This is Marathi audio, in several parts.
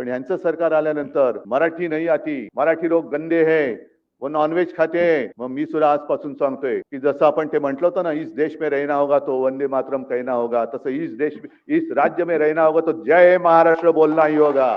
पण यांचं सरकार आल्यानंतर मराठी नाही आती मराठी लोक गंदे हे वो नॉनव्हेज खाते मग मी सुद्धा आजपासून सांगतोय की जसं आपण ते म्हटलं होतं ना इस देश में रहना होगा तो वंदे मातरम कहना होगा. तसं इस देश इस राज्य में रहना होगा तो जय महाराष्ट्र बोलना ही होगा.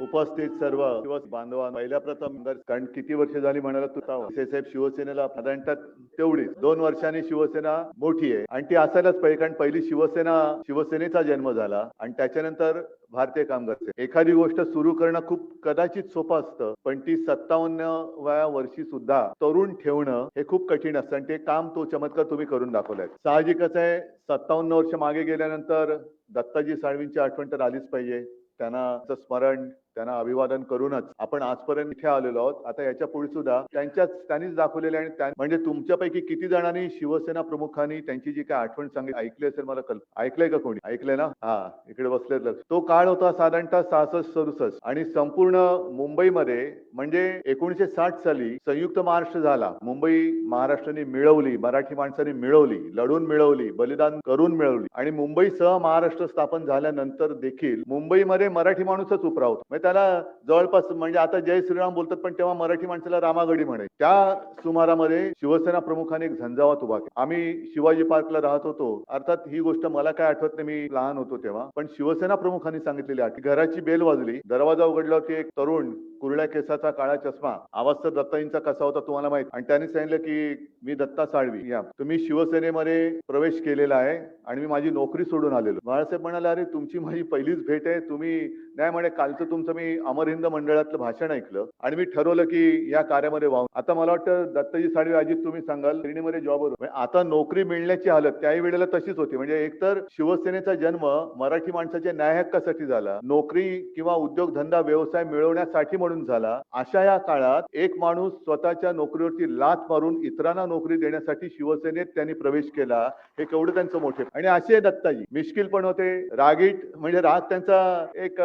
उपस्थित सर्व दिवस बांधवा पहिल्या प्रथम कारण किती वर्ष झाली म्हणाला तू? साहेब शिवसेनेला साधारणतः तेवढीच. दोन वर्षांनी शिवसेना मोठी आहे. आणि ती असायलाच पाहिजे कारण पहिली शिवसेना शिवसेनेचा जन्म झाला. आणि त्याच्यानंतर भारतीय कामगार एखादी गोष्ट सुरू करणं खूप कदाचित सोपं असतं पण ती सत्तावन्नव्या वर्षी सुद्धा तरुण ठेवणं हे खूप कठीण असतं. आणि ते काम तो चमत्कार तुम्ही करून दाखवलाय. साहजिकच आहे सत्तावन्न वर्ष मागे गेल्यानंतर दत्ताजी साळवींची आठवण तर आलीच पाहिजे. त्यांना स्मरण त्यांना अभिवादन करूनच आपण आजपर्यंत इथे आलेलो आहोत. आता याच्यापुढे सुद्धा त्यांच्याच त्यांनीच दाखवलेले आणि म्हणजे तुमच्यापैकी किती जणांनी शिवसेना प्रमुखांनी त्यांची जी काय आठवण सांगितली ऐकली असेल मला कल ऐकलंय का कोणी? ऐकलंय ना? हा इकडे बसले लक्ष. तो काळ होता साधारणतः सहासष्ट सदुसष्ट आणि संपूर्ण मुंबईमध्ये म्हणजे एकोणीशे साठ साली संयुक्त महाराष्ट्र झाला. मुंबई महाराष्ट्राने मिळवली मराठी माणसाने मिळवली लढून मिळवली बलिदान करून मिळवली आणि मुंबईसह महाराष्ट्र स्थापन झाल्यानंतर देखील मुंबईमध्ये मराठी माणूसच उपरा होता. म्हणजे त्याला जवळपास म्हणजे आता जय श्रीराम बोलतात पण तेव्हा मराठी माणसाला रामागडी म्हणे. त्या सुमारामध्ये शिवसेना प्रमुखाने एक झंझावात उभा केला. आम्ही शिवाजी पार्कला राहत होतो. अर्थात ही गोष्ट मला काय आठवत नाही मी लहान होतो तेव्हा. पण शिवसेना प्रमुखांनी सांगितलेली आठ घराची बेल वाजली दरवाजा उघडला होती एक तरुण कुरळ्या केसाचा काळा चष्मा आवाज तर दत्ताईंचा कसा होता तुम्हाला माहीत? आणि त्यांनी सांगितलं की मी दत्ता साळवी. या. तुम्ही शिवसेनेमध्ये प्रवेश केलेला आहे आणि मी माझी नोकरी सोडून आलेलो. बाळासाहेब म्हणाले अरे तुमची माझी पहिलीच भेट आहे. तुम्ही नाही म्हणे कालचं तुमचं मी अमरहिंद मंडळातलं भाषण ऐकलं आणि मी ठरवलं की या कार्यामध्ये वाहून. आता मला वाटतं दत्ताजी साळवी अजित तुम्ही सांगाल श्रेणीमध्ये जॉबवर म्हणजे आता नोकरी मिळण्याची हालत त्याही वेळेला तशीच होती. म्हणजे एकतर शिवसेनेचा जन्म मराठी माणसाच्या न्याय हक्कासाठी झाला. नोकरी किंवा उद्योगधंदा व्यवसाय मिळवण्यासाठी म्हणून झाला. अशा या काळात एक माणूस स्वतःच्या नोकरीवरती लात मारून इतरांना नोकरी देण्यासाठी शिवसेनेत त्यांनी प्रवेश केला हे केवढं त्यांचं मोठे. आणि असे दत्ताजी मिश्किल पण होते. रागीट म्हणजे राग त्यांचा एक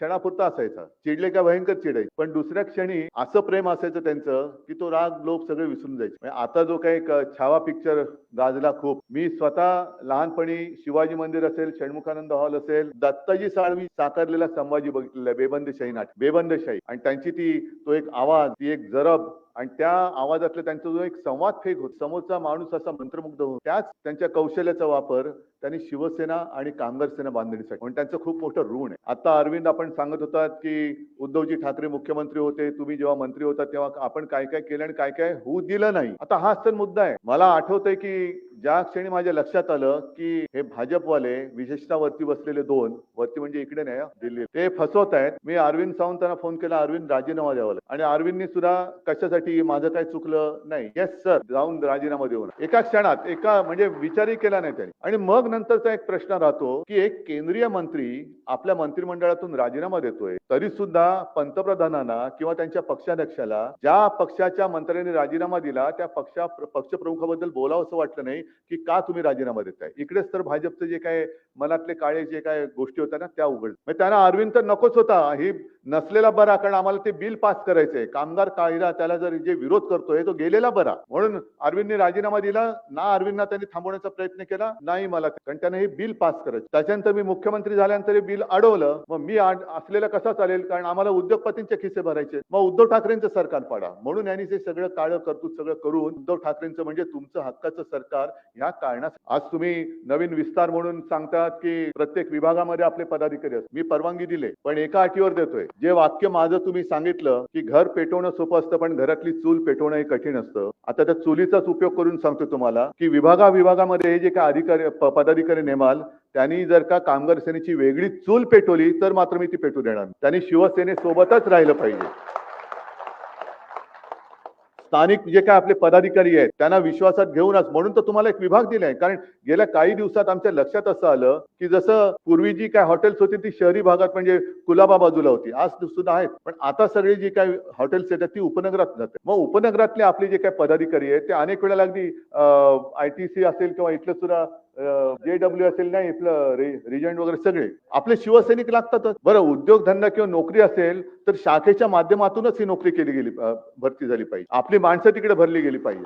क्षणापुरता असायचा. चिडले का भयंकर चिडायचे पण दुसऱ्या क्षणी असं प्रेम असायचं त्यांचं की तो राग लोक सगळे विसरून जायचे. म्हणजे आता जो काही छावा पिक्चर गाजला खूप. मी स्वतः लहानपणी शिवाजी मंदिर असेल षण्मुखानंद हॉल असेल दत्ताजी साळवी साकारलेला संभाजी बघितलेला बेबंदशाही नाटक बेबंदशाही. आणि त्यांची ती तो एक आवाज ती एक जरब आणि त्या आवाजातला त्यांचा जो एक संवाद फेक होत समोरचा माणूस असा मंत्रमुग्ध होतो त्याच त्यांच्या कौशल्याचा वापर त्यांनी शिवसेना आणि कामगार सेना बांधणीसाठी. म्हणून त्यांचं खूप मोठं ऋण आहे. आता अरविंद आपण सांगत होतात की उद्धवजी ठाकरे मुख्यमंत्री होते तुम्ही जेव्हा मंत्री होता तेव्हा आपण काय काय केलं आणि काय काय होऊ दिलं नाही. आता हा सण मुद्दा आहे. मला आठवतंय की ज्या क्षणी माझ्या लक्षात आलं की हे भाजपवाले विशेषतः वरती बसलेले दोन वरती म्हणजे इकडे नाही दिल्ली. ते फसवत आहेत. मी अरविंद सावंतांना फोन केला अरविंद राजीनामा द्यावा. आणि अरविंदनी सुद्धा कशासाठी माझं काय चुकलं नाही. येस सर जाऊन राजीनामा देऊन एका क्षणात एका म्हणजे विचारही केला नाही त्यांनी. आणि मग नंतरचा एक प्रश्न राहतो की एक केंद्रीय मंत्री आपल्या मंत्रिमंडळातून राजीनामा देतोय. तरी सुद्धा पंतप्रधानांना किंवा त्यांच्या पक्षाध्यक्षाला ज्या पक्षाच्या मंत्र्यांनी राजीनामा दिला त्या पक्षा पक्षप्रमुखाबद्दल बोलावं असं वाटलं नाही. की का तुम्ही राजीनामा देताय? इकडेच तर भाजपचं जे काय मनातले काळे जे काय गोष्टी होत्या ना त्या उघड. त्यांना अरविंद तर नकोच होता. ही नसलेला बरा कारण आम्हाला ते बिल पास करायचंय. कामगार कायदा त्याला जर जे विरोध करतोय तो गेलेला बरा. म्हणून अरविंदने राजीनामा दिला. ना अरविंदना त्यांनी थांबवण्याचा प्रयत्न केला नाही मला कारण त्याने हे बिल पास करायचं. त्याच्यानंतर मी मुख्यमंत्री झाल्यानंतर हे बिल अडवलं. मग मी असलेलं कसा चालेल? कारण आम्हाला उद्योगपतींचे खिसे भरायचे. मग उद्धव ठाकरेंचं सरकार पाडा. म्हणून यांनी ते सगळं काळं कर्तृत्व सगळं करून उद्धव ठाकरेंचं म्हणजे तुमचं हक्काचं सरकार या कारणास आज तुम्ही नवीन विस्तार म्हणून सांगतात की प्रत्येक विभागामध्ये आपले पदाधिकारी असतात. मी परवानगी दिले पण एका अटीवर देतोय. जे वाक्य माझं तुम्ही सांगितलं की घर पेटवणं सोपं असतं पण घरातली चूल पेटवणं हे कठीण असतं. आता त्या चुलीचाच उपयोग करून सांगतो तुम्हाला की विभागा विभागामध्ये हे जे काय अधिकारी पदाधिकारी नेमाल त्यांनी जर का कामगार सेनेची वेगळी चूल पेटवली तर मात्र मी ती पेटू देणार त्यांनी शिवसेनेसोबतच राहिलं पाहिजे. स्थानिक जे काय आपले पदाधिकारी आहेत त्यांना विश्वासात घेऊनच म्हणून तर तुम्हाला एक विभाग दिलाय. कारण गेल्या काही दिवसात आमच्या लक्षात असं आलं की जसं पूर्वी जी काय हॉटेल्स होती ती शहरी भागात म्हणजे कुलाबा बाजूला होती. आज सुद्धा आहेत. पण आता सगळी जी काय हॉटेल्स येतात ती उपनगरात जाते मग उपनगरातले आपले जे काय पदाधिकारी आहेत ते अनेक वेळेला अगदी आय टी सी असेल किंवा इथलं सुद्धा जे डब्ल्यू असेल नाही इथलं रिजंट वगैरे सगळे. आपले शिवसैनिक लागतातच बरं उद्योगधंदा किंवा नोकरी असेल तर शाखेच्या माध्यमातूनच ही नोकरी केली गेली भरती झाली पाहिजे. आपली माणसं तिकडे भरली गेली पाहिजे.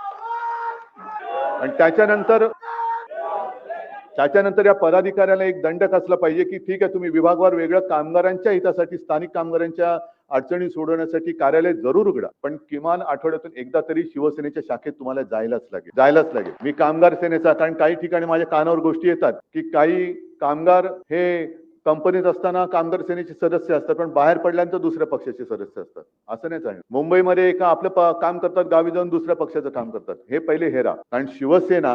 आणि त्याच्यानंतर त्याच्यानंतर या पदाधिकाऱ्याला एक दंडक असला पाहिजे की ठीक आहे तुम्ही विभागवार वेगळं कामगारांच्या हितासाठी स्थानिक कामगारांच्या अडचणी सोडवण्यासाठी कार्यालय जरूर उघडा. पण किमान आठवड्यातून एकदा तरी शिवसेनेच्या शाखेत तुम्हाला जायलाच लागेल. जायलाच लागेल. मी कामगार सेनेचा कारण काही ठिकाणी माझ्या कानावर गोष्टी येतात की काही कामगार हे कंपनीत असताना कामगार सेनेचे सदस्य असतात पण बाहेर पडल्यानंतर दुसऱ्या पक्षाचे सदस्य असतात. असं नाही चालणार मुंबईमध्ये एका आपलं काम करतात गावी जाऊन दुसऱ्या पक्षाचं काम करतात. हे पहिले हेरा कारण शिवसेना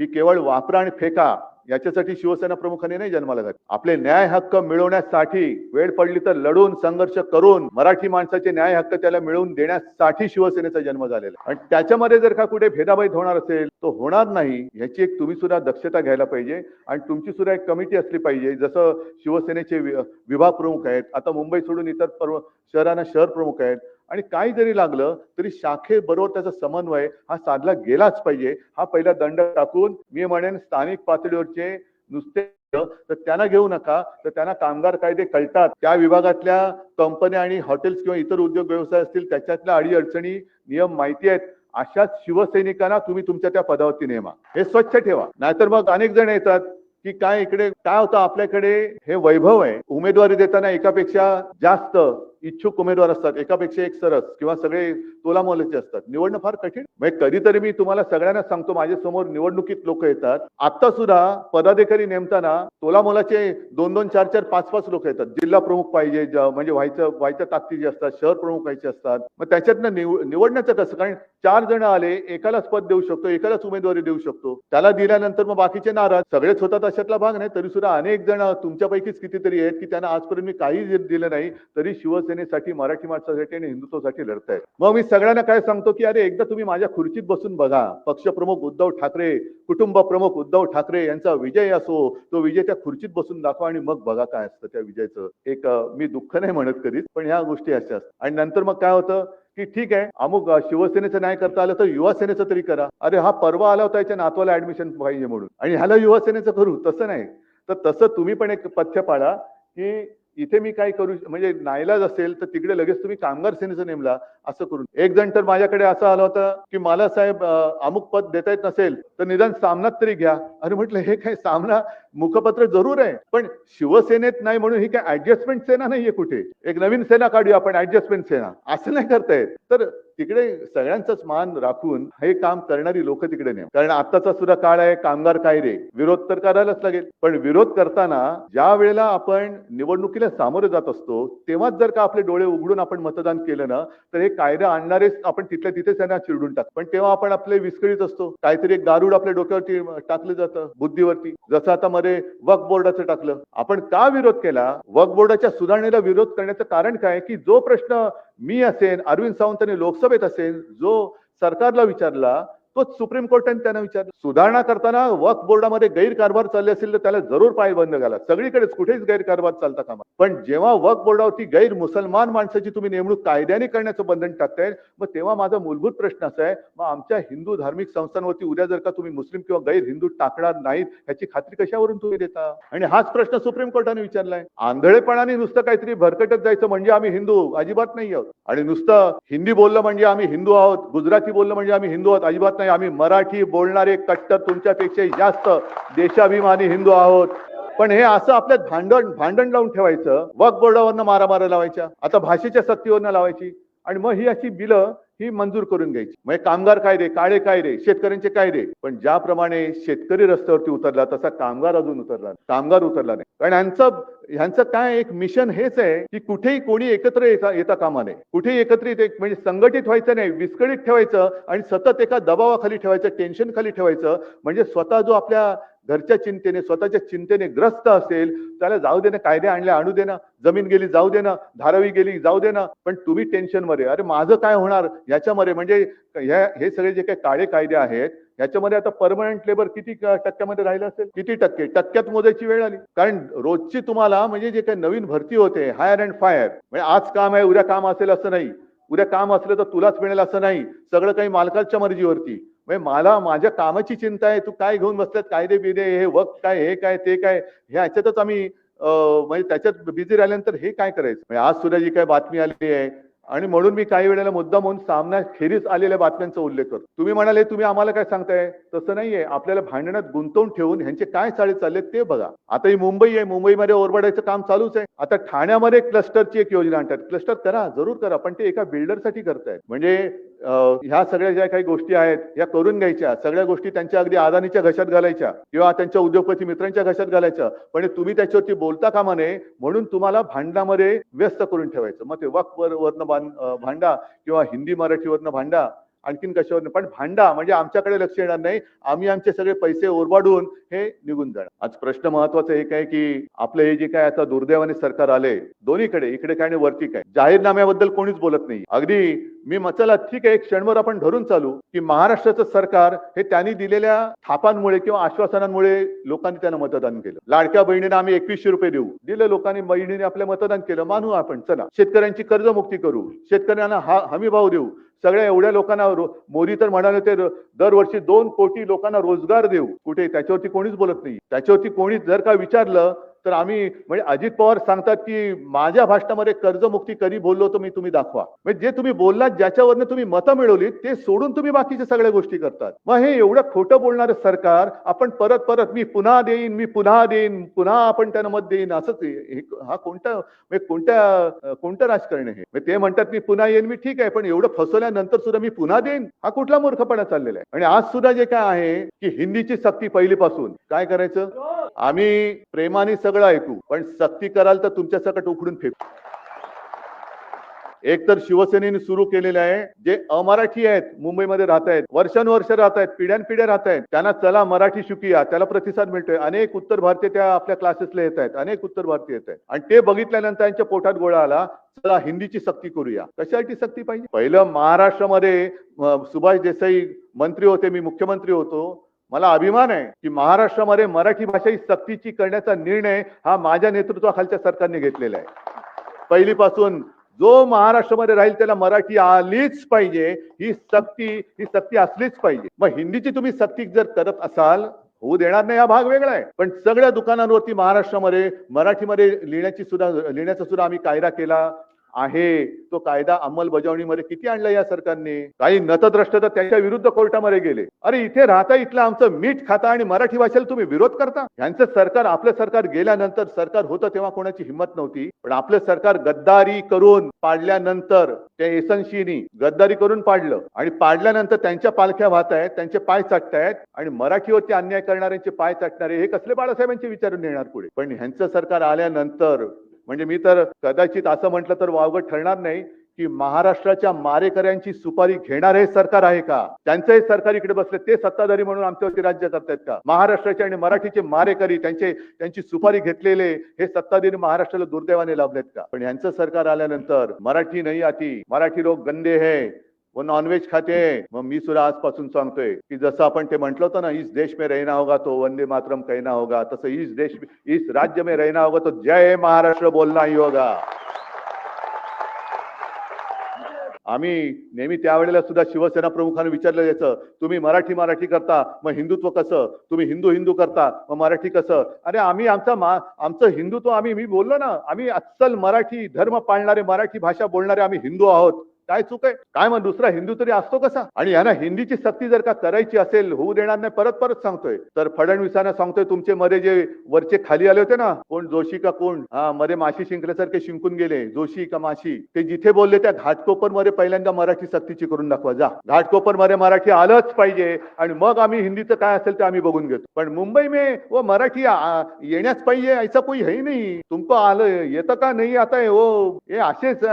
ही केवळ वापरा आणि फेका. याच्यासाठी शिवसेना प्रमुखांनी नाही जन्माला घातली आपले न्याय हक्क मिळवण्यासाठी वेळ पडली तर लढून संघर्ष करून मराठी माणसाचे न्याय हक्क त्याला मिळवून देण्यासाठी शिवसेनेचा जन्म झालेला आणि त्याच्यामध्ये जर का कुठे भेदाभेद होणार असेल तो होणार नाही. याची एक तुम्ही सुद्धा दक्षता घ्यायला पाहिजे. आणि तुमची सुद्धा एक कमिटी असली पाहिजे. जसं शिवसेनेचे विभाग प्रमुख आहेत. आता मुंबई सोडून इतर पर्व शहरांना शहर प्रमुख आहेत. आणि काही जरी लागलं तरी शाखेबरोबर त्याचा समन्वय हा साधला गेलाच पाहिजे. हा पहिला दंड टाकून मी म्हणेन स्थानिक पातळीवरचे नुसते तर त्यांना घेऊ नका तर त्यांना कामगार कायदे कळतात. त्या विभागातल्या कंपन्या आणि हॉटेल्स किंवा इतर उद्योग व्यवसाय असतील त्याच्यातल्या अडी अडचणी नियम माहिती आहेत. अशाच शिवसैनिकांना तुम्ही तुमच्या त्या पदावरती नेमा. हे स्वच्छ ठेवा. नाहीतर मग अनेक जण येतात की काय इकडे काय होतं आपल्याकडे? हे वैभव आहे. उमेदवारी देताना एकापेक्षा जास्त इच्छुक उमेदवार असतात एकापेक्षा एक सरस किंवा सगळे तोलामोलाचे असतात. निवडणं फार कठीण. म्हणजे कधीतरी मी तुम्हाला सगळ्यांना सांगतो माझ्यासमोर निवडणुकीत लोक येतात. आता सुद्धा पदाधिकारी नेमताना तोलामोलाचे दोन दोन चार चार पाच पाच लोक येतात. जिल्हा प्रमुख पाहिजे म्हणजे व्हायचं व्हायच्या ताकदीचे असतात शहर प्रमुख व्हायचे असतात. मग त्याच्यातनं निव- निवडण्याचं कसं? कारण चार जण आले एकालाच पद देऊ शकतो एकालाच उमेदवारी देऊ शकतो. त्याला दिल्यानंतर मग बाकीचे नाराज. सगळेच होतात अशातला भाग नाही तरी सुद्धा अनेक जण तुमच्यापैकीच कितीतरी आहेत की त्यांना आजपर्यंत मी काही दिलं नाही तरी शिवसेनेसाठी मराठी माणसासाठी आणि हिंदुत्वासाठी लढतायत. मग मी सगळ्यांना काय सांगतो की अरे एकदा तुम्ही माझ्या खुर्चीत बसून बघा. पक्षप्रमुख उद्धव ठाकरे कुटुंब प्रमुख उद्धव ठाकरे यांचा विजय असो तो विजय त्या खुर्चीत बसून दाखवा आणि मग बघा काय असतं त्या विजयाचं. एक मी दुःख नाही म्हणत कधीच पण ह्या गोष्टी अशा असतात. आणि नंतर मग काय होतं की ठीक आहे अमुक शिवसेनेचं नाही करता आलं तर युवा सेनेचं तरी करा. अरे हा परवा आला होता याच्या नातवाला ऍडमिशन पाहिजे म्हणून. आणि ह्याला युवा सेनेचं करू तसं नाही. तर तसं तुम्ही पण एक पथ्य पाळा की इथे मी काय करू म्हणजे नाईलाज असेल तर तिकडे लगेच तुम्ही कामगार सेनेचा नेमला. असं करून. एक जण तर माझ्याकडे असं आलं होतं की मला साहेब अमुक पद देता येत नसेल तर निदान सामनात तरी घ्या. अरे म्हटलं हे काय सामना? मुखपत्र जरूर आहे. पण शिवसेनेत नाही म्हणून ही काय ऍडजस्टमेंट सेना नाहीये कुठे? एक नवीन सेना काढूया आपण ऍडजस्टमेंट सेना. असं नाही करतायत. तर तिकडे सगळ्यांचाच मान राखून हे काम करणारी लोक तिकडे नाही कारण आताचा सुद्धा काळ आहे कामगार कायदे विरोध तर करायलाच लागेल. पण विरोध करताना ज्या वेळेला आपण निवडणुकीला सामोरे जात असतो तेव्हाच जर का आपले डोळे उघडून आपण मतदान केलं ना तर हे कायदे आणणारेच आपण तिथल्या तिथेच त्यांना चिरडून टाक. पण तेव्हा आपण आपले विस्कळीत असतो. काहीतरी एक गारुड आपल्या डोक्यावरती टाकलं जातं बुद्धीवरती. जसं आता मध्ये वक्फ बोर्डाचं टाकलं. आपण का विरोध केला? वक्फ बोर्डाच्या सुधारणेला विरोध करण्याचं कारण काय? की जो प्रश्न मी असेन अरविंद सावंतांनी लोकसभेत असेल जो सरकारला विचारला तोच सुप्रीम कोर्टाने त्यांना विचारलं. सुधारणा करताना वक्फ बोर्डामध्ये गैरकारभार चालले असेल तर त्याला जरूर पायबंद घाला. सगळीकडेच कुठेच गैरकारभार चालता कामा. पण जेव्हा वक्फ बोर्डावरती गैर मुसलमान माणसाची तुम्ही नेमणूक कायद्याने करण्याचं बंधन टाकताय मग तेव्हा माझा मूलभूत प्रश्न असा आहे मग आमच्या हिंदू धार्मिक संस्थांवरती उद्या जर का तुम्ही मुस्लिम किंवा गैर हिंदू टाकणार नाहीत ह्याची खात्री कशावरून तुम्ही देता? आणि हाच प्रश्न सुप्रीम कोर्टाने विचारलाय. आंधळेपणाने नुसतं काहीतरी भरकटत जायचं म्हणजे आम्ही हिंदू अजिबात नाही आहोत. आणि नुसतं हिंदी बोललं म्हणजे आम्ही हिंदू आहोत गुजराती बोललं म्हणजे आम्ही हिंदू आहोत अजिबात नाही आम्ही मराठी बोलणारे कट्टर तुमच्यापेक्षा जास्त देशाभिमानी हिंदू आहोत. पण हे असं आपल्या भांडण भांडण लावून ठेवायचं. वक बोर्डावरनं मारामारा लावायच्या. आता भाषेच्या सक्तीवरनं लावायची. आणि मग ही अशी बिलं ही मंजूर करून घ्यायची. म्हणजे कामगार कायदे काळे कायदे शेतकऱ्यांचे कायदे पण ज्याप्रमाणे शेतकरी रस्त्यावरती उतरला तसा कामगार अजून उतरला कामगार उतरला नाही. कारण यांचं ह्यांचं काय एक मिशन हेच आहे की कुठेही कोणी एकत्र येता येता कामा नये. कुठेही एकत्रित एक म्हणजे संघटित व्हायचं नाही विस्कळीत ठेवायचं आणि सतत एका दबावाखाली ठेवायचं टेन्शन खाली ठेवायचं. म्हणजे स्वतः जो आपल्या घरच्या चिंतेने स्वतःच्या चिंतेने ग्रस्त असेल त्याला जाऊ दे ना कायदे आणले आणू देणं जमीन गेली जाऊ देणं धारावी गेली जाऊ दे ना पण तुम्ही टेन्शनमध्ये. अरे माझं काय होणार? याच्यामध्ये म्हणजे हे सगळे जे काही काळे कायदे आहेत याच्यामध्ये आता परमनंट लेबर किती टक्क्यामध्ये राहिलं असेल? किती टक्के? टक्क्यात मोजायची वेळ आली. कारण रोजची तुम्हाला म्हणजे जे काही नवीन भरती होते हायर अँड फायर म्हणजे आज काम आहे उद्या काम असेल असं नाही. उद्या काम असलं तर तुलाच मिळेल असं नाही. सगळं काही मालकाच्या मर्जीवरती. म्हणजे मला माझ्या कामाची चिंता आहे तू काय घेऊन बसतात कायदे बिदे हे वक्त काय हे काय ते काय हे ह्याच्यातच आम्ही म्हणजे त्याच्यात बिझी राहिल्यानंतर हे काय करायचं? म्हणजे आज सुद्धा जी काय बातमी आली आहे आणि म्हणून मी काही वेळेला मुद्दा म्हणून सामना खेरीस आलेल्या बातम्यांचा उल्लेख करतो. तुम्ही म्हणाले तुम्ही आम्हाला काय सांगताय? तसं नाहीये. आपल्याला भांडणात गुंतवून ठेवून ह्यांचे काय चाळे चालले ते बघा. आता ही मुंबई आहे मुंबईमध्ये ओरबडायचं काम चालूच आहे. आता ठाण्यामध्ये क्लस्टरची एक योजना आणतात. क्लस्टर करा जरूर करा पण ते एका बिल्डरसाठी करतायत. म्हणजे ह्या सगळ्या ज्या काही गोष्टी आहेत या करून घ्यायच्या. सगळ्या गोष्टी त्यांच्या अगदी आदानीच्या घशात घालायच्या किंवा त्यांच्या उद्योगपती मित्रांच्या घशात घालायच्या पण तुम्ही त्याच्यावरती बोलता कामा नये म्हणून तुम्हाला भांडणामध्ये व्यस्त करून ठेवायचं. मग ते वक्फ वर- वरनं भांडा किंवा हिंदी मराठीवरनं भांडा आणखीन कशावर पण भांडा म्हणजे आमच्याकडे लक्ष येणार नाही. आम्ही आमचे सगळे पैसे ओरबाडून हे निघून जाणार. आज प्रश्न महत्त्वाचा एक आहे की आपलं हे जे काय आता दुर्दैवाने सरकार आले दोन्हीकडे इकडे काय आणि वरती काय जाहीरनाम्याबद्दल कोणीच बोलत नाही. अगदी मी मचला ठीक आहे क्षणभर आपण धरून चालू की महाराष्ट्राचं सरकार हे त्यांनी दिलेल्या थापांमुळे किंवा आश्वासनांमुळे लोकांनी त्यांना मतदान केलं. लाडक्या बहिणीने आम्ही एकवीसशे रुपये देऊ. दिले लोकांनी बहिणीने आपलं मतदान केलं. मानू आपण चला. शेतकऱ्यांची कर्जमुक्ती करू. शेतकऱ्यांना हा हमी भाव देऊ. सगळ्या एवढ्या लोकांना मोदी तर म्हणाले ते दरवर्षी दोन कोटी लोकांना रोजगार देऊ. कुठे? त्याच्यावरती कोणीच बोलत नाही. त्याच्यावरती कोणी जर का विचारलं तर आम्ही म्हणजे अजित पवार सांगतात की माझ्या भाषणामध्ये कर्जमुक्ती कधी बोललो तर मी तुम्ही दाखवा. म्हणजे जे तुम्ही बोललात ज्याच्यावरनं तुम्ही मतं मिळवली ते सोडून तुम्ही बाकीच्या सगळ्या गोष्टी करतात. मग हे एवढं खोटं बोलणारं सरकार आपण परत परत मी पुन्हा देईन मी पुन्हा देईन पुन्हा आपण त्यांना मत देईन असंच हा कोणता म्हणजे कोणत्या कोणतं राजकारण आहे हे? म्हणजे ते म्हणतात मी पुन्हा येईन मी ठीक आहे पण एवढं फसवल्यानंतर सुद्धा मी पुन्हा देईन. हा कुठला मूर्खपणा चाललेला आहे? आणि आज सुद्धा जे काय आहे की हिंदीची सक्ती पहिलीपासून. काय करायचं? आम्ही प्रेमाने सगळं ऐकू पण सक्ती कराल तर तुमच्या सकट उखडून फेकू. एक तर शिवसेनेने सुरू केलेले आहे जे अमराठी आहेत मुंबईमध्ये राहत आहेत वर्षानुवर्ष राहत आहेत पिढ्यानपिढ्या राहत आहेत त्यांना चला मराठी शिकूया त्याला प्रतिसाद मिळतोय. अनेक उत्तर भारतीय त्या आपल्या क्लासेसला येत आहेत अनेक उत्तर भारतीय येत आहेत आणि ते बघितल्यानंतर त्यांच्या पोटात गोळा आला चला हिंदीची सक्ती करूया. कशासाठी सक्ती पाहिजे? पहिलं महाराष्ट्रामध्ये सुभाष देसाई मंत्री होते मी मुख्यमंत्री होतो. मला अभिमान आहे की महाराष्ट्रामध्ये मराठी भाषा ही सक्तीची करण्याचा निर्णय हा माझ्या नेतृत्वाखालच्या सरकारने घेतलेला आहे. पहिलीपासून जो महाराष्ट्रामध्ये राहील त्याला मराठी आलीच पाहिजे ही सक्ती ही सक्ती असलीच पाहिजे. मग हिंदीची तुम्ही सक्ती जर करत असाल होऊ देणार नाही हा भाग वेगळा आहे. पण सगळ्या दुकानांवरती महाराष्ट्रामध्ये मराठीमध्ये लिहिण्याची सुद्धा लिहिण्याचा सुद्धा आम्ही कायदा केला आहे. तो कायदा अंमलबजावणीमध्ये किती आणला या सरकारने? काही नतद्रष्ट तर त्याच्या विरुद्ध कोर्टामध्ये गेले. अरे इथे राहता इथलं आमचं मीठ खाता आणि मराठी भाषेला तुम्ही विरोध करता? यांचं सरकार आपलं सरकार गेल्यानंतर सरकार होतं तेव्हा कोणाची हिंमत नव्हती. पण आपलं सरकार गद्दारी करून पाडल्यानंतर त्या एसनशीनी गद्दारी करून पाडलं. आणि पाडल्यानंतर त्यांच्या पालख्या वाहत आहेत त्यांचे पाय चाटतायत आणि मराठीवरती अन्याय करणाऱ्यांचे पाय चाटणारे हे कसले बाळासाहेबांचे विचारून येणार पुढे? पण ह्यांचं सरकार आल्यानंतर म्हणजे मी तर कदाचित असं म्हटलं तर वावगं ठरणार नाही की महाराष्ट्राच्या मारेकऱ्यांची सुपारी घेणार हे सरकार आहे का? त्यांचं हे सरकार इकडे बसले ते सत्ताधारी म्हणून आमच्यावरती राज्य करतायत का? महाराष्ट्राचे आणि मराठीचे मारेकरी त्यांचे त्यांची सुपारी घेतलेले हे सत्ताधारी महाराष्ट्राला दुर्दैवाने लाभलेत का? पण यांचं सरकार आल्यानंतर मराठी नाही आती मराठी लोक गंदे है. वो नॉनव्हेज खाते मग मी सुद्धा आजपासून सांगतोय की जसं आपण ते म्हटलं होतं ना इस देश में रहना होगा तो वंदे मातरम कहना होगा तसं इस देश इस राज्य में रहना होगा तो जय महाराष्ट्र बोलना ही होगा। आम्ही नेहमी त्यावेळेला सुद्धा शिवसेना प्रमुखांना विचारलं जायचं तुम्ही मराठी मराठी करता मग हिंदुत्व कसं? तुम्ही हिंदू हिंदू करता मग मराठी कसं? अरे आम्ही आमचा मा आमचं हिंदुत्व आम्ही मी बोललो ना आम्ही अस्सल मराठी धर्म पाळणारे मराठी भाषा बोलणारे आम्ही हिंदू आहोत. काय चूक आहे? काय मग दुसरा हिंदू तरी असतो कसा? आणि यांना हिंदीची सक्ती जर का करायची असेल होऊ देणार नाही परत परत सांगतोय. तर फडणवीसांना सांगतोय तुमचे मध्ये जे वरचे खाली आले होते ना कोण जोशी का कोण? हा मध्ये माशी शिंकल्यासारखे शिंकून गेले. जोशी का माशी? ते जिथे बोलले त्या घाटकोपरमध्ये पहिल्यांदा मराठी सक्तीची करून दाखवा जा. घाटकोपरमध्ये मराठी आलंच पाहिजे. आणि मग आम्ही हिंदीचं काय असेल ते आम्ही बघून घेतो. पण मुंबई मे व मराठी येण्याच पाहिजे ऐसा कोई है नाही. तुमको आलं येतं का नाही आता? हो हे असेच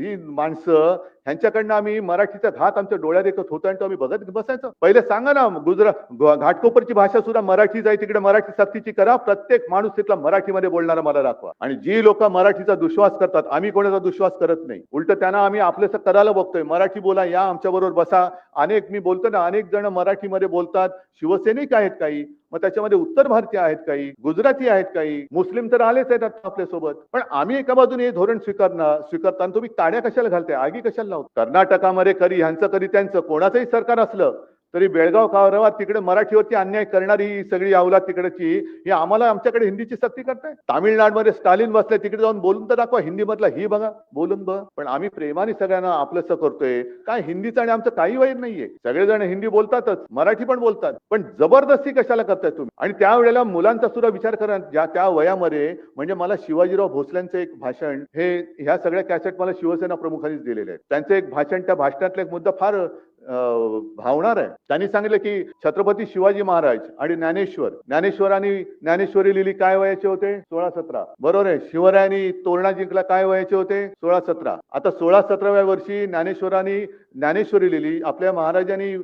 ही माणसं ह्यांच्याकडनं आम्ही मराठीचा घात आमच्या डोळ्यात एकत होतो आणि तो आम्ही बघत बसायचं. पहिले सांगा ना गुजरात घाटकोपरची भाषा सुद्धा मराठीच आहे तिकडे मराठी सक्तीची करा. प्रत्येक माणूस तिथला मराठीमध्ये बोलणारा मला दाखवा. आणि जी लोक मराठीचा दुश्वास करतात आम्ही कोणाचा दुश्वास करत नाही. उलट त्यांना आम्ही आपल्यास करायला बघतोय. मराठी बोला या आमच्या बरोबर बसा. अनेक मी बोलतो ना अनेक जण मराठीमध्ये बोलतात. शिवसैनिक आहेत काही. मग त्याच्यामध्ये उत्तर भारतीय आहेत काही गुजराती आहेत काही मुस्लिम तर आलेच आहेत आता आपल्यासोबत. पण आम्ही एका बाजूने हे धोरण स्वीकारणार स्वीकारताना तुम्ही टाळ्या कशाला घालताय? आगी कशाला लावत कर्नाटकामध्ये कधी ह्यांचं कधी त्यांचं. कोणाचंही सरकार असलं तरी बेळगाव कारावार तिकडे मराठीवरती अन्याय करणारी सगळी आवला तिकडची ही आम्हाला आमच्याकडे हिंदीची सक्ती करताय तामिळनाडमध्ये स्टालिन बसले तिकडे जाऊन बोलून तर दाखवा हिंदी मधला ही बघा बोलून बघ. पण आम्ही प्रेमाने सगळ्यांना आपलंसं करतोय. काय हिंदीचं आणि आमचं काही वैर नाहीये. सगळेजण हिंदी बोलतातच मराठी पण बोलतात. पण जबरदस्ती कशाला करताय तुम्ही? आणि त्यावेळेला मुलांचा सुद्धा विचार करा ज्या त्या वयामध्ये म्हणजे मला शिवाजीराव भोसल्यांचं एक भाषण हे ह्या सगळ्या कॅसेट मला शिवसेना प्रमुखांनीच दिलेले आहेत. त्यांचं एक भाषण त्या भाषणातला एक मुद्दा फार भावणार आहे. त्यांनी सांगितलं की छत्रपती शिवाजी महाराज आणि ज्ञानेश्वर ज्ञानेश्वर आणि ज्ञानेश्वरी लिहिली काय वयाचे होते? सोळा सतरा. बरोबर आहे. शिवरायांनी तोरणा जिंकला काय वयाचे होते? सोळा सतरा. आता सोळा सतराव्या वर्षी ज्ञानेश्वरांनी ज्ञानेश्वरी लिहिली आपल्या महाराजांनी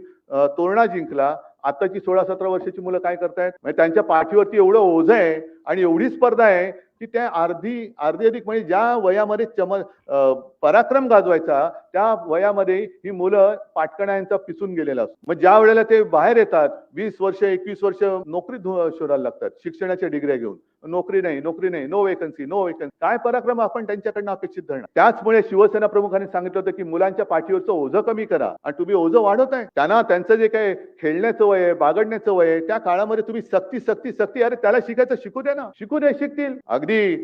तोरणा जिंकला. आताची सोळा सतरा वर्षाची मुलं काय करतायत? म्हणजे त्यांच्या पाठीवरती एवढं ओझं आहे आणि एवढी स्पर्धा आहे की त्या अर्धी अर्धी अधिक म्हणजे ज्या वयामध्ये चम पराक्रम गाजवायचा त्या वयामध्ये ही मुलं पाटकण्यांचा पिसून गेलेला असतो. मग ज्या वेळेला ते बाहेर येतात वीस वर्ष एकवीस वर्ष नोकरी शोधायला लागतात शिक्षणाच्या डिग्र्या घेऊन. नोकरी नाही नोकरी नाही नो वेकन्सी नो वेकन्सी काय पराक्रम आपण त्यांच्याकडनं अपेक्षित धरणार त्याचमुळे शिवसेना प्रमुखांनी सांगितलं होतं की मुलांच्या पाठीवरचं ओझं कमी करा आणि तुम्ही ओझं वाढवत आहे. त्यांना त्यांचं जे काही खेळण्याचं वय आहे बागडण्याचं वय आहे त्या काळामध्ये तुम्ही सक्ती सक्ती सक्ती अरे त्याला शिकायचं शिकू द्या ना. शिकू द्या शिकतील. अगदी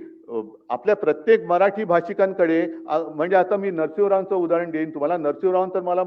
आपल्या प्रत्येक मराठी भाषिकांकडे म्हणजे आता मी नरसिंहरावांचं उदाहरण देईन. तुम्हाला नरसिंहरावांतर मला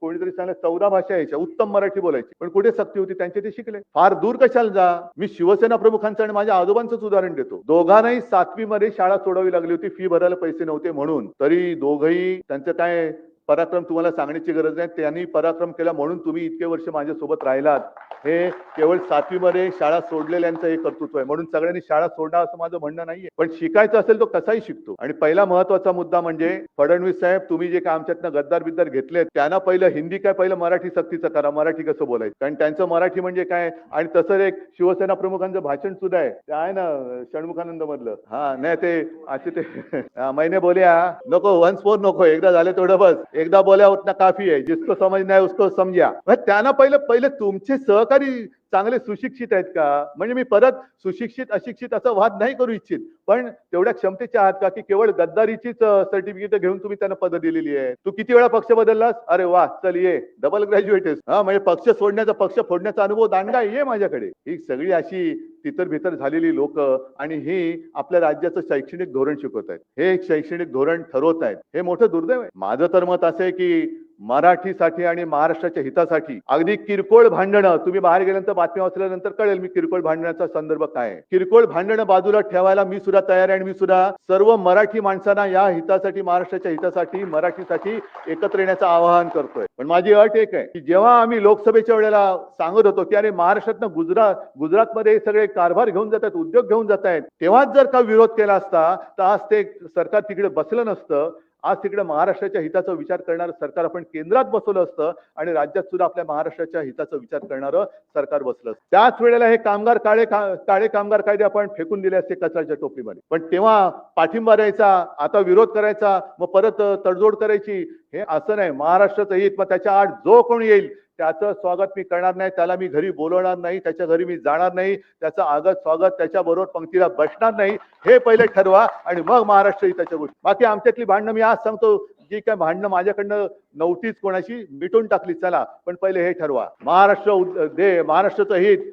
कोणीतरी सांगितलं चौदा भाषा यायच्या उत्तम मराठी बोलायची. पण कुठे सक्ती होती? त्यांचे ते शिकले. फार दूर कशाला जा? मी शिवसेना प्रमुखांचं आणि माझ्या आजोबांचंच उदाहरण देतो. दोघांनाही सातवी मध्ये शाळा सोडावी लागली होती. फी भरायला पैसे नव्हते म्हणून. तरी दोघही त्यांचं काय पराक्रम तुम्हाला सांगण्याची गरज नाही. त्यांनी पराक्रम केला म्हणून तुम्ही इतके वर्ष माझ्यासोबत राहिलात. हे केवळ सातवीमध्ये शाळा सोडलेल्यांचं हे कर्तृत्व आहे. म्हणून सगळ्यांनी शाळा सोडा असं माझं म्हणणं नाहीये. पण शिकायचं असेल तो कसाही शिकतो. आणि पहिला महत्त्वाचा मुद्दा म्हणजे फडणवीस साहेब तुम्ही जे काय आमच्यातनं गद्दार बिद्दार घेतले त्यांना पहिलं हिंदी काय पहिलं मराठी सक्तीचं करा. मराठी कसं बोलायचं? कारण त्यांचं मराठी म्हणजे काय? आणि तसं एक शिवसेना प्रमुखांचं भाषण सुद्धा आहे. ते आहे ना षण्मुखानंद मधलं हा नाही ते असे ते हा, बोल्या. नको वन्स फोर नको. एकदा झाले तेवढं बस. एकदा बोल्या उतना काफी आहे. जिसको समज नाही उसको समजा. त्यांना पहिलं पहिले तुमचे सहकार Secretário चांगले सुशिक्षित आहेत का? म्हणजे मी परत सुशिक्षित अशिक्षित असा वाद नाही करू इच्छित. पण तेवढ्या क्षमतेच्या आहात का? की केवळ गद्दारीचीच सर्टिफिकेट घेऊन तुम्ही त्यांना पद दिलेली आहे तू किती वेळा पक्ष बदललास? अरे वा चल ये. डबल ग्रॅज्युएट हा म्हणजे पक्ष सोडण्याचा पक्ष फोडण्याचा अनुभव दांडगा ये माझ्याकडे. ही सगळी अशी तितर भितर झालेली लोक आणि ही आपल्या राज्याचं शैक्षणिक धोरण शिकवत आहेत. हे एक शैक्षणिक धोरण ठरवत आहेत. हे मोठं दुर्दैव आहे. माझं तर मत असं आहे की मराठीसाठी आणि महाराष्ट्राच्या हितासाठी अगदी किरकोळ भांडणं तुम्ही बाहेर गेल्यानंतर बातम्या वाचल्यानंतर कळेल मी किरकोळ भांडण्याचा संदर्भ काय किरकोळ भांडणं बाजूला ठेवायला मी सुद्धा तयार आहे आणि मी सुद्धा सर्व मराठी माणसांना या हितासाठी महाराष्ट्राच्या हितासाठी मराठीसाठी एकत्र येण्याचं आवाहन करतोय. पण माझी अट एक आहे की जेव्हा आम्ही लोकसभेच्या वेळेला सांगत होतो की अरे महाराष्ट्रातनं गुजरात गुजरातमध्ये सगळे कारभार घेऊन जात आहेत उद्योग घेऊन जात आहेत तेव्हाच जर का विरोध केला असता तर आज ते सरकार तिकडे बसलं नसतं आज तिकडे महाराष्ट्राच्या हिताचा विचार करणारं सरकार आपण केंद्रात बसवलं असतं आणि राज्यात सुद्धा आपल्या महाराष्ट्राच्या हिताचा विचार करणारं सरकार बसलं असतं. त्याच वेळेला हे कामगार काळे काळे कामगार कायदे आपण फेकून दिले असते कचऱ्याच्या टोपलीमध्ये. पण तेव्हा पाठिंबा द्यायचा आता विरोध करायचा मग परत तडजोड करायची हे असं नाही. महाराष्ट्राचं हित मग त्याच्या आड जो कोणी येईल त्याचं स्वागत मी करणार नाही त्याला मी घरी बोलवणार नाही त्याच्या घरी मी जाणार नाही त्याचं आगत स्वागत त्याच्याबरोबर पंक्तीला बसणार नाही हे पहिले ठरवा आणि मग महाराष्ट्र ही त्याच्या गोष्टी. बाकी आमच्यातली भांडणं मी आज सांगतो जी काय भांडणं माझ्याकडनं नव्हतीच कोणाशी मिटून टाकली चला. पण पहिले हे ठरवा. महाराष्ट्र दे महाराष्ट्राचं हित.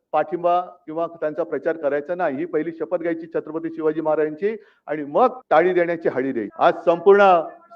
पाठिंबा किंवा त्यांचा प्रचार करायचा नाही. ही पहिली शपथ घ्यायची छत्रपती शिवाजी महाराजांची आणि मग टाळी देण्याची हाळी द्यायची. आज संपूर्ण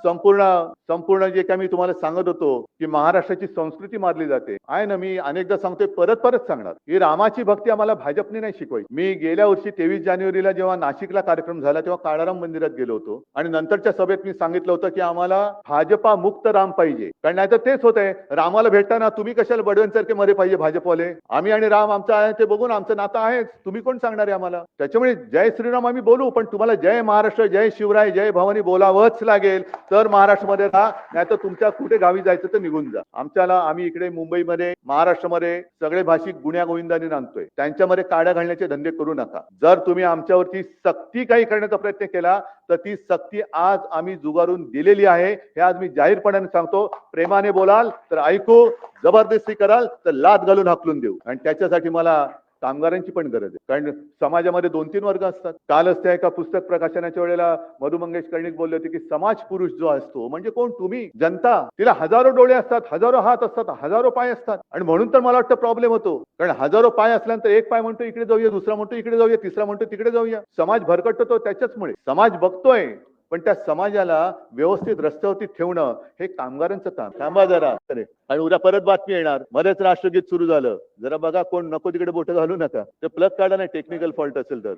संपूर्ण संपूर्ण जे काय मी तुम्हाला सांगत होतो की महाराष्ट्राची संस्कृती मारली जाते. आहे ना मी अनेकदा सांगतोय परत परत सांगणार. ही रामाची भक्ती आम्हाला भाजपने नाही शिकवायची. मी गेल्या वर्षी तेवीस जानेवारीला जेव्हा नाशिकला कार्यक्रम झाला तेव्हा काळाराम मंदिरात गेलो होतो. आणि नंतरच्या सभेत मी सांगितलं होतं की आम्हाला भाजपा मुक्त राम पाहिजे. कारण नाही तर तेच होत आहे रामाला भेटताना तुम्ही कशाला बडव्यांसारखे मध्ये पाहिजे भाजपवाले? आम्ही आणि राम आमचा आहे ते बघून आमचं नातं आहेच. तुम्ही कोण सांगणार आहे आम्हाला? त्याच्यामुळे जय श्रीराम आम्ही बोलू पण तुम्हाला जय महाराष्ट्र जय शिवराय जय भवानी बोलावंच लागेल. तर महाराष्ट्रामध्ये राहा नाही तर तुमच्या कुठे गावी जायचं तर निघून जा. आमच्याला आम्ही इकडे मुंबईमध्ये महाराष्ट्रामध्ये सगळे भाषिक गुण्या गोविंदाने नांदतोय. त्यांच्यामध्ये काड्या घालण्याचे धंदे करू नका. जर तुम्ही आमच्यावरती सक्ती काही करण्याचा प्रयत्न केला तर ती सक्ती आज आम्ही जुगारून दिलेली आहे. हे आज मी जाहीरपणाने सांगतो. प्रेमाने बोलाल तर ऐकू जबरदस्ती कराल तर लाद घालून हाकलून देऊ. आणि त्याच्यासाठी मला कामगारांची पण गरज आहे. कारण समाजामध्ये दोन तीन वर्ग असतात. कालच त्या एका पुस्तक प्रकाशनाच्या वेळेला मधु मंगेश कर्णिक बोलले होते की समाज पुरुष जो असतो म्हणजे कोण? तुम्ही. जनता. तिला हजारो डोळे असतात हजारो हात असतात हजारो पाय असतात. आणि म्हणून तर मला वाटतं प्रॉब्लेम होतो. कारण हजारो पाय असल्यानंतर एक पाय म्हणतो इकडे जाऊया. दुसरा म्हणतो इकडे जाऊया. तिसरा म्हणतो तिकडे जाऊया. समाज भरकटतो तो त्याच्याचमुळे. समाज बघतोय पण त्या समाजाला व्यवस्थित रस्त्यावरती ठेवणं हे कामगारांचं काम. थांबा जरा. अरे. आणि उद्या परत बातमी येणार. मध्येच राष्ट्रगीत सुरू झालं. जरा बघा कोण नको तिकडे बोट घालू नका. ते प्लग काढा नाही टेक्निकल फॉल्ट असेल तर.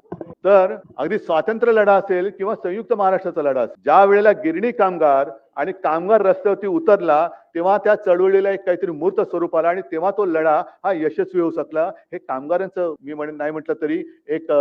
तर अगदी स्वातंत्र्य लढा असेल किंवा संयुक्त महाराष्ट्राचा लढा असेल. ज्या वेळेला गिरणी कामगार आणि कामगार रस्त्यावरती उतरला तेव्हा त्या चळवळीला एक काहीतरी मूर्त स्वरूप आला आणि तेव्हा तो लढा हा यशस्वी होऊ शकला. हे कामगारांचं मी म्हणे नाही म्हटलं तरी एक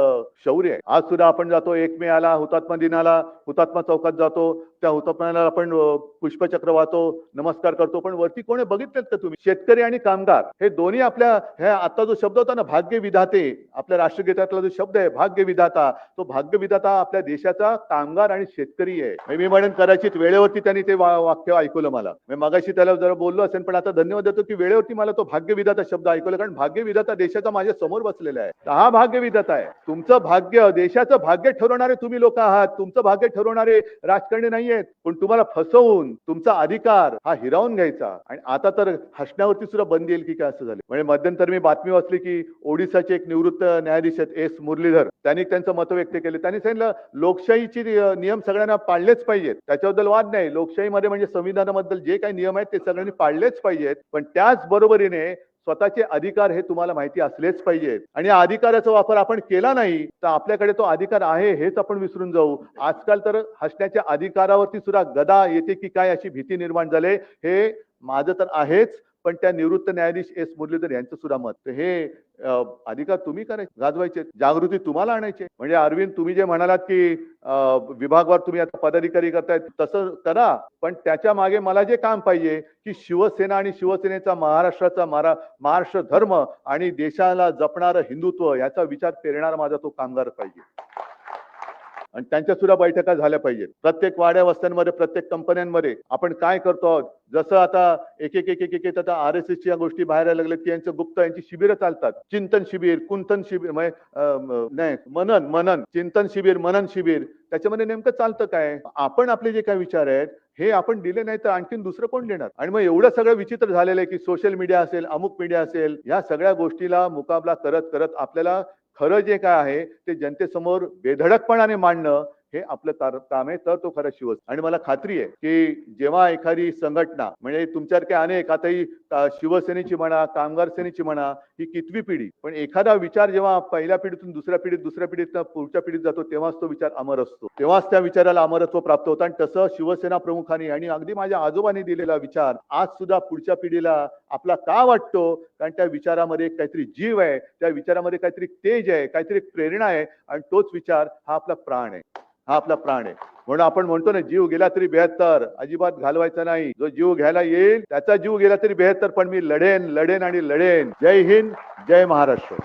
शौर्य आहे. आज सुद्धा आपण जातो एक मे आला हुतात्मा दिनाला हुतात्मा चौकात जातो. त्या हुतात्म्याला आपण पुष्पचक्र वाहतो नमस्कार करतो. पण वरती कोणी बघितलेत का तुम्ही? शेतकरी आणि कामगार हे दोन्ही आपल्या हे आता जो शब्द होता ना भाग्य विधाते आपल्या राष्ट्रगीतातला जो शब्द आहे भाग्य विधाता तो भाग्य विधाता आपल्या देशाचा कामगार आणि शेतकरी आहे. मी म्हणेन कदाचित वेळेवरती त्यांनी ते वाक्य ऐकवलं मला. मी मगाशी त्याला जरा बोललो असेल पण आता धन्यवाद देतो की वेळेवरती मला तो भाग्य विधाता शब्द ऐकवला कारण भाग्य विधाता देशाचा माझ्यासमोर बसलेला आहे. तर हा भाग्य विधाता आहे. तुमचं भाग्य देशाचं भाग्य ठरवणारे तुम्ही लोक आहात. तुमचं भाग्य ठरवणारे राजकारणी नाहीयेत. पण तुम्हाला फसवून तुमचा अधिकार हा हिरावून घ्यायचा. आणि आता तर हसण्यावरती सुद्धा बंदी येईल की काय असं झालं? म्हणजे मध्यंतर मी बातमी वाचली की ओडिसाचे एक निवृत्त न्यायाधीश आहेत एस मुरलीधर त्यांनी त्यांचं मत व्यक्त केले. त्यांनी सांगितलं लोकशाहीची नियम सगळ्यांना पाळलेच पाहिजेत. त्याच्याबद्दल वाद नाही. लोकशाहीमध्ये म्हणजे संविधानाबद्दल जे काही नियम आहेत ते सगळ्यांनी पाळलेच पाहिजेत. पण त्याच बरोबरीने स्वतःचे अधिकार हे तुम्हाला माहिती असलेच पाहिजेत. आणि या अधिकाराचा वापर आपण केला नाही तर आपल्याकडे तो अधिकार आहे हेच आपण विसरून जाऊ. आजकाल तर हसण्याच्या अधिकारावरती सुद्धा गदा येते की काय अशी भीती निर्माण झाले हे माझं तर आहेच पण त्या निवृत्त न्यायाधीश एस मुरलीधर यांचं सुद्धा मत. हे अधिकार तुम्ही करायचे गाजवायचे? जागृती तुम्हाला आणायचे? म्हणजे अरविंद तुम्ही जे म्हणालात की विभागवार तुम्ही आता पदाधिकारी करतायत तसं करा. पण त्याच्यामागे मला जे काम पाहिजे की शिवसेना आणि शिवसेनेचा महाराष्ट्राचा मारा महाराष्ट्र धर्म आणि देशाला जपणारं हिंदुत्व याचा विचार पेरणारा माझा तो कामगार पाहिजे. आणि त्यांच्या सुद्धा बैठका झाल्या पाहिजेत. प्रत्येक वाड्या वस्त्यांमध्ये प्रत्येक कंपन्यांमध्ये आपण काय करतो आहोत? जसं आता एक एक एक एक एक आता आर एस एसच्या गोष्टी बाहेर यायला लागल्यात की यांचं गुप्त यांची शिबिरं चालतात. चिंतन शिबिर कुंतन शिबिर म्हणजे, नाही मनन मनन चिंतन शिबिर मनन शिबिर त्याच्यामध्ये नेमकं चालतं काय? आपण आपले जे काही विचार आहेत हे आपण दिले नाही तर आणखीन दुसरं कोण देणार? आणि मग एवढं सगळं विचित्र झालेलं आहे की सोशल मीडिया असेल अमुक मीडिया असेल या सगळ्या गोष्टीला मुकाबला करत करत आपल्याला खरं जे काय आहे ते जनतेसमोर बेधडकपणाने मांडणं हे आपलं काम आहे तर तो खरा शिव आणि मला खात्री आहे की जेव्हा एखादी संघटना म्हणजे तुमच्यासारखे अनेक आता ही शिवसेनेची म्हणा कामगार सेनेची म्हणा ही कितवी पिढी पण एखादा विचार जेव्हा पहिल्या पिढीतून दुसऱ्या पिढीत दुसऱ्या पिढीत पुढच्या पिढीत जातो तेव्हाच तो विचार अमर असतो. तेव्हाच त्या विचाराला अमरत्व प्राप्त होतं. आणि तसं शिवसेना प्रमुखांनी आणि अगदी माझ्या आजोबांनी दिलेला विचार आज सुद्धा पुढच्या पिढीला आपला का वाटतो? कारण त्या विचारामध्ये काहीतरी जीव आहे त्या विचारामध्ये काहीतरी तेज आहे काहीतरी प्रेरणा आहे आणि तोच विचार हा आपला प्राण आहे. हा आपला प्राण आहे. म्हणून आपण म्हणतो ना जीव गेला तरी बेहत्तर. अजिबात घालवायचा नाही. जो जीव घ्यायला येईल त्याचा जीव गेला तरी बेहत्तर. पण मी लढेन लढेन आणि लढेन. जय हिंद जय महाराष्ट्र.